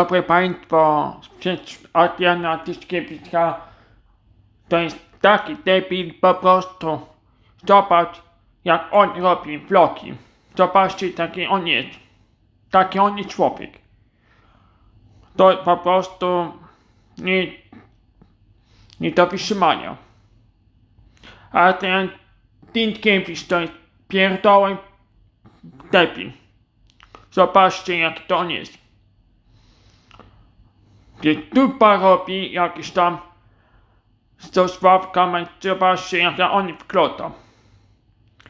Dobry Państwo, przecież Adriana Tyszkiewicza to jest taki debil po prostu. Zobacz, jak on robi vlogi. Zobaczcie, taki on jest. Taki on jest człowiek. To po prostu nie, nie do wytrzymania. A ten Tyszkiewicz to jest pierdoły debil. Zobaczcie, jak to on jest. Gdzie dupa robi jakieś tam z Sławkami, zobaczcie jak oni wygląda.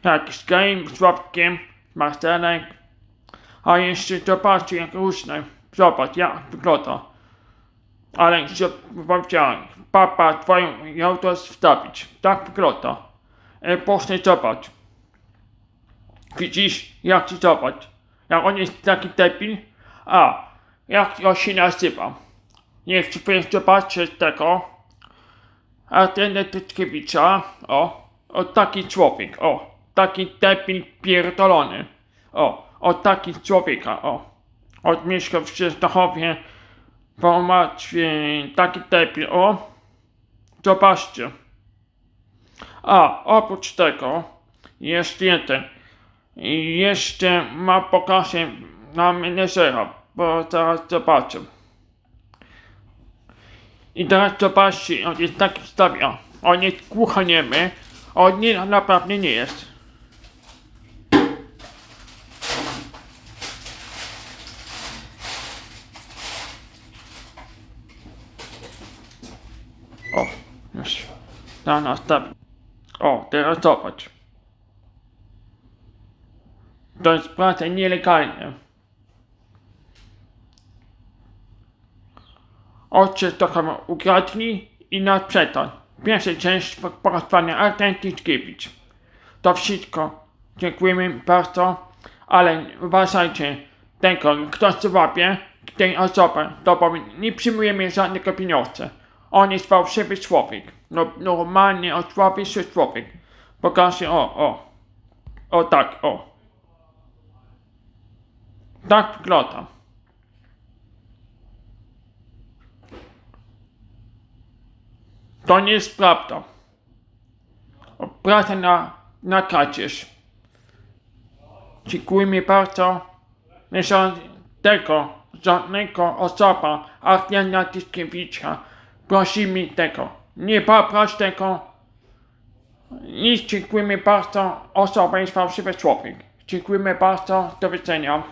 Jakiś game z Sławkiem, Marcelek. A jeszcze zobaczcie jak różne. Zobacz jak wygląda. Ale co powiedziałem, papa twoją ją to wstawić. Tak wygląda. E, proszę zobacz. Widzisz, jak ci zobacz. Jak on jest taki debil. A, jak on się nazywa. Niech sobie zobaczcie tego. A ten Tytkiewicza, o, o taki człowiek, o, taki debil pierdolony, o, o taki człowieka, o, od mieszka w Częstochowie, bo ma e, taki debil, o, zobaczcie. A, oprócz tego, jest jeden, jeszcze ma pokażę na menedżera, bo zaraz zobaczę. I teraz zobaczcie, on jest taki wstawia. On jest głuchoniemy. On nie, naprawdę nie jest. O, już. Na nastawię. O, teraz zobacz. To jest praca nielegalna. Ojciec trochę ukradli i na przetarg. Pierwsza część porozpania Arten Tyszkiewicz. To wszystko. Dziękujemy bardzo, ale uważajcie, tego, kto złapie tej osoby, to powiem, nie przyjmujemy żadnego pieniądza. On jest fałszywy człowiek. No, normalnie o człowiek człowiek. Pokażę, o, o. O tak, o. Tak wygląda. To nie jest prawda. Pracę na, na kradzież. Dziękujemy bardzo. Nie są tego, żadnego osoba, Artiana Tyszkiewicza. Prosimy tego. Nie poproś tego. Nic dziękujemy bardzo. Osoba jest fałszywy człowiek. Dziękujemy bardzo. Do widzenia.